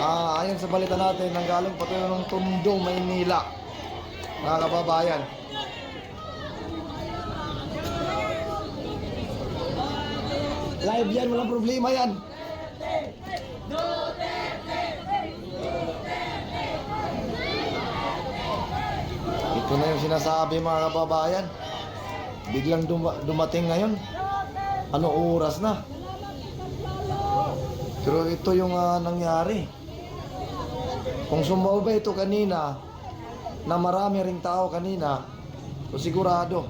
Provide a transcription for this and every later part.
Ah, ayon sa balita natin, nanggaling pa tayo ng Tondo, Maynila. Mga kababayan. Live yan, walang problema yan. Ito na yung sinasabi mga kababayan. Biglang duma- dumating ngayon. Ano oras na? Pero ito yung ah, nangyari. Kung sumauba ito kanina, na marami ring tao kanina, so sigurado,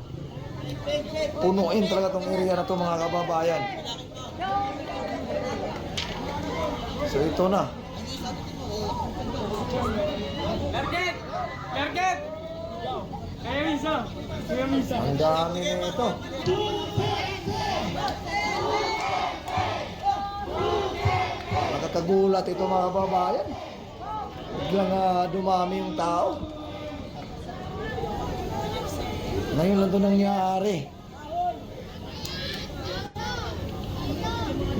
punuin talaga tong area na to mga kababayan. So ito na. Target! Target! Kaya misa! Kaya misa! Ang dami nito. Nakakagulat ito mga kababayan. Biglang ah, dumami yung tao. Ngayon lang ito nangyari.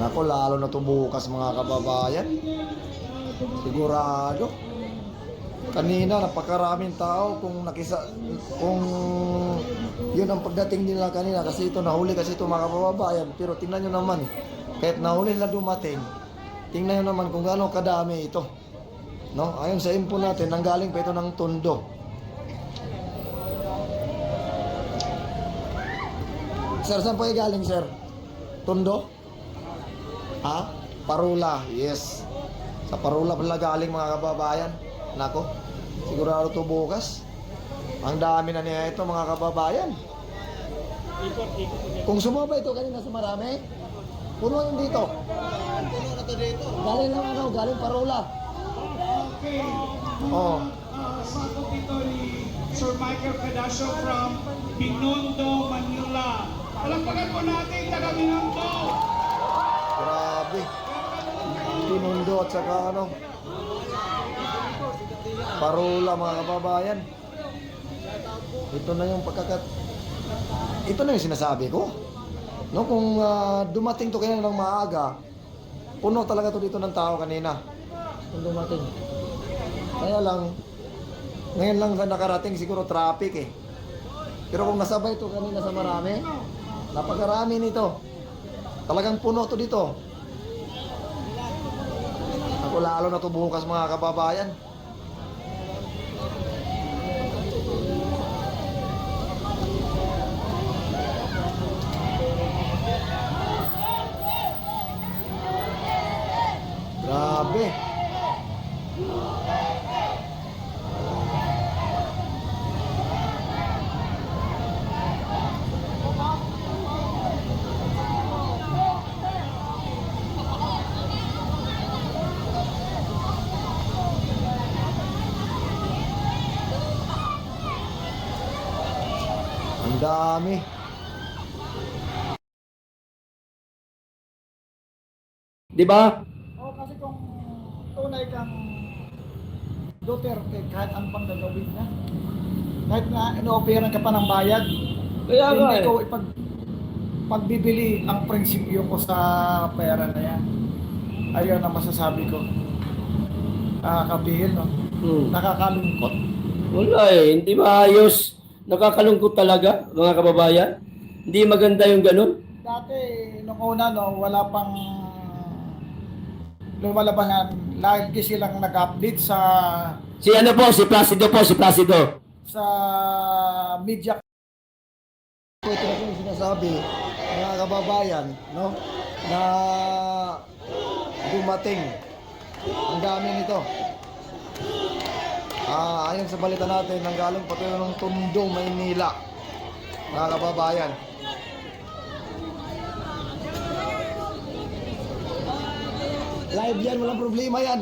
Nako, lalo na ito bukas mga kababayan. Sigurado. Kanina napakaraming tao kung nakisa kung yun ang pagdating nila kanina kasi ito nahuli kasi ito mga kababayan pero tingnan nyo naman kahit nahuli na dumating tingnan nyo naman kung gaano kadami ito no ayon sa info natin nanggaling pa ito ng Tondo Sir saan po galing sir Tondo ha Parula yes sa Parula pala galing mga kababayan Nako, sigurado to bukas. Ang dami na niya ito mga kababayan. Kung sumaba ito kanina sa marami, puno yung dito. Galing lang ano, galing Parula. Okay. Oh, Uh, Sakop ito ni Sir Michael Pedasio from Binondo, Manila. Palagpagan po natin taga Binondo. grabe. Pinundo at saka ano. Parula mga kababayan. Ito na yung pagkakat... Ito na yung sinasabi ko. No, kung ah, dumating to kanina ng maaga, puno talaga to dito ng tao kanina. Kung dumating. Kaya lang, ngayon lang na nakarating siguro traffic eh. Pero kung nasabay to kanina sa marami, napakarami nito. Talagang puno to dito. Ako lalo na to bukas mga kababayan. Dami. Di ba? Oo, kasi kung tunay kang Duterte, kahit ano pang gagawin na. Kahit nga ino-operan ka pa ng bayad, Kaya hindi eh. ko ipag pagbibili ang prinsipyo ko sa pera na yan. Ayun ang masasabi ko. Nakakabihil, no? Hmm. Nakakalungkot. Wala eh, hindi maayos. Nakakalungkot talaga, mga kababayan. Hindi maganda yung ganun. Dati, nung una, no, wala pang lumalabanan. Lagi silang nag-update sa Si ano po, si Placido po, si Placido. sa media Ito na yung sinasabi, mga kababayan, no? Na dumating. Ang dami nito. Ah, ayon sa balita natin, nanggaling pati ng Tondo, Maynila. Mga kababayan. Live yan, walang problema yan.